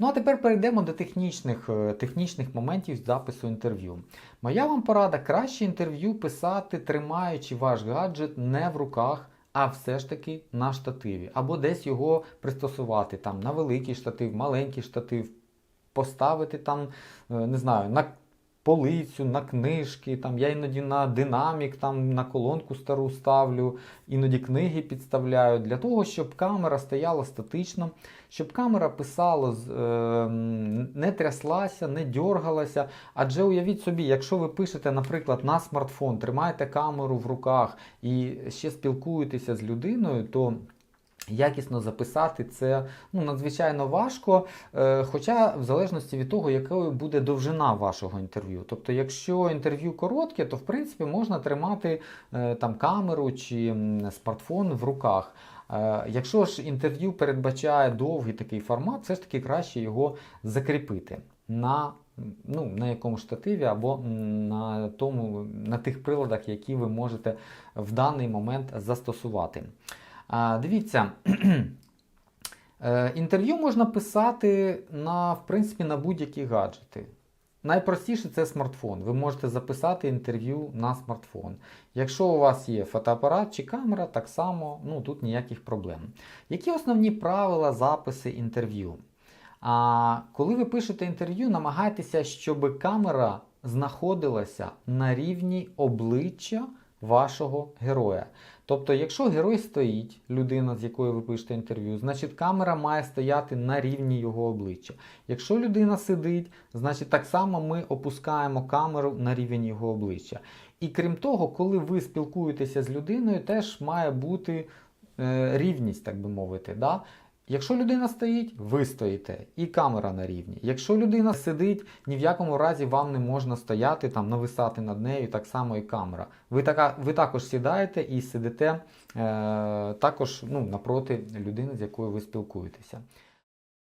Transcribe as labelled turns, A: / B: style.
A: Ну а тепер перейдемо до технічних, е, технічних моментів запису інтерв'ю. Моя вам порада краще інтерв'ю писати, тримаючи ваш гаджет не в руках, а все ж таки на штативі. Або десь його пристосувати там на великий штатив, маленький штатив, поставити там, е, не знаю, на полицю, на книжки. Там я іноді на динамік, там на колонку стару ставлю, іноді книги підставляю для того, щоб камера стояла статично, щоб камера писала, е, не тряслася, не дьоргалася. Адже уявіть собі, якщо ви пишете, наприклад, на смартфон, тримаєте камеру в руках і ще спілкуєтеся з людиною, то Якісно записати це ну, надзвичайно важко, е, хоча в залежності від того, якою буде довжина вашого інтерв'ю. Тобто, якщо інтерв'ю коротке, то в принципі можна тримати е, там камеру чи смартфон в руках. Е, Якщо ж інтерв'ю передбачає довгий такий формат, все ж таки краще його закріпити на, ну, на якомусь штативі або на, тому, на тих приладах, які ви можете в даний момент застосувати. А, Дивіться, е, інтерв'ю можна писати на, в принципі, на будь-які гаджети. Найпростіше це смартфон. Ви можете записати інтерв'ю на смартфон. Якщо у вас є фотоапарат чи камера, так само ну, тут ніяких проблем. Які основні правила записи інтерв'ю? А коли ви пишете інтерв'ю, намагайтеся, щоб камера знаходилася на рівні обличчя вашого героя. Тобто, якщо герой стоїть, людина, з якою ви пишете інтерв'ю, значить камера має стояти на рівні його обличчя. Якщо людина сидить, значить так само ми опускаємо камеру на рівень його обличчя. І крім того, коли ви спілкуєтеся з людиною, теж має бути е, рівність, так би мовити. Да? Якщо людина стоїть, ви стоїте, і камера на рівні. Якщо людина сидить, ні в якому разі вам не можна стояти, там, нависати над нею, так само і камера. Ви, така, ви також сідаєте і сидите е, також ну, напроти людини, з якою ви спілкуєтеся.